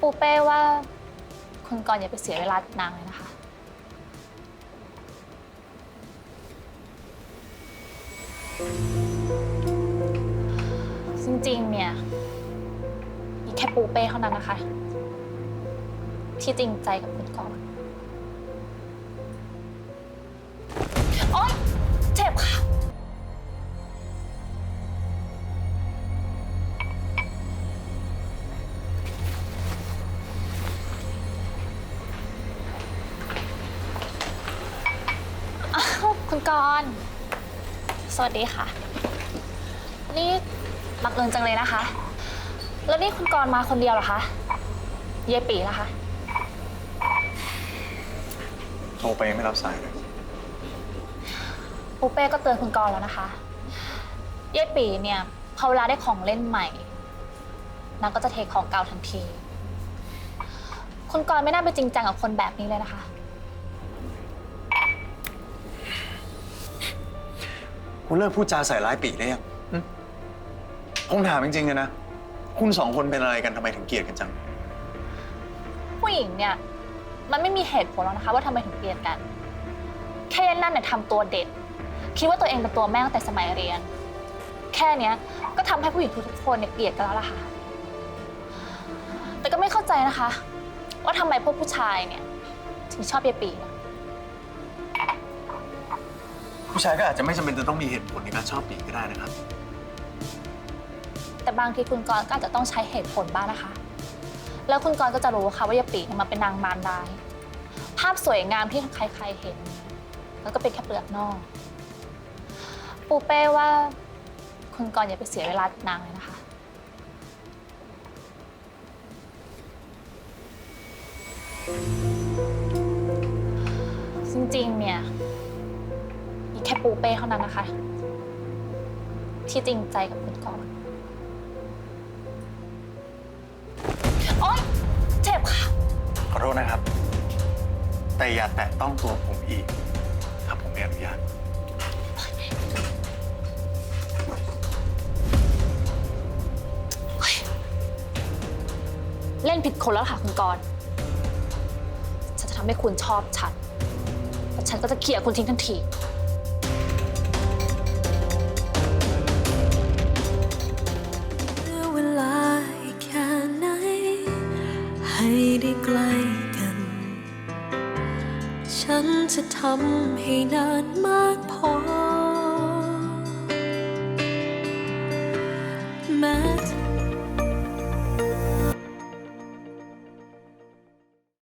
ปูเป้ว่าคุณกรณ์อย่าไปเสียเวลานางเลยนะคะ จริงๆ เนี่ยมีแค่ปูเป้เท่านั้นนะคะ ที่จริงใจกับคุณกรณ์ กรณ์สวัสดีค่ะ นี่บังเอิญจังเลยนะคะ แล้วนี่คุณกรณ์มาคนเดียวเหรอคะเยายปีนะคะ โทรไปยังไม่รับสายเลย ปูเป้ก็เตือนคุณกรณ์แล้วนะคะเยายปีเนี่ยพอเวลาได้ของเล่นใหม่ นางก็จะเทของเก่าทันที คุณกรณ์ไม่น่าไปจริงจังกับคนแบบนี้เลยนะคะ คุณเลิกพูดจาใส่ร้ายปีได้ยังผมถามจริงๆเลยนะ คุณสองคนเป็นอะไรกันทำไมถึงเกลียดกันจัง ผู้หญิงเนี่ย มันไม่มีเหตุผลหรอกนะคะ ว่าทำไมถึงเกลียดกัน แค่นั่นเนี่ยทำตัวเด็ด คิดว่าตัวเองเป็นตัวแม่ตั้งแต่สมัยเรียน แค่เนี้ยก็ทำให้ผู้หญิงทุกๆคนเนี่ยเกลียดกันแล้วล่ะค่ะ แต่ก็ไม่เข้าใจนะคะ ว่าทำไมพวกผู้ชายเนี่ย ถึงชอบเยายปีนะ ผู้ชายก็อาจจะไม่จำเป็นจะต้องมีเหตุผลในการชอบปีก็ได้นะครับ แต่บางทีคุณกรณ์ก็อาจจะต้องใช้เหตุผลบ้างนะคะ แล้วคุณกรณ์ก็จะรู้ค่ะว่ายายปีเนี่ยมันเป็นนางมารดาภาพสวยงามที่ใครๆเห็น แล้วก็เป็นแค่เปลือกนอก ปูเป้ว่าคุณกรณ์อย่าไปเสียเวลากับนางเลยนะคะ จริงๆเนี่ย แค่ปูเป้เท่านั้นนะคะ ที่จริงใจกับคุณกรณ์โอ๊ยเจ็บค่ะ ขอโทษนะครับ แต่อย่าแตะต้องตัวผมอีก ถ้าผมไม่อนุญาต เล่นผิดคนแล้วค่ะคุณกรณ์ฉันจะทำให้คุณชอบฉันแล้วฉันก็จะเขี่ยคุณทิ้งทันที ให้ได้ใกล้กัน ฉันจะทำให้นานมากพอ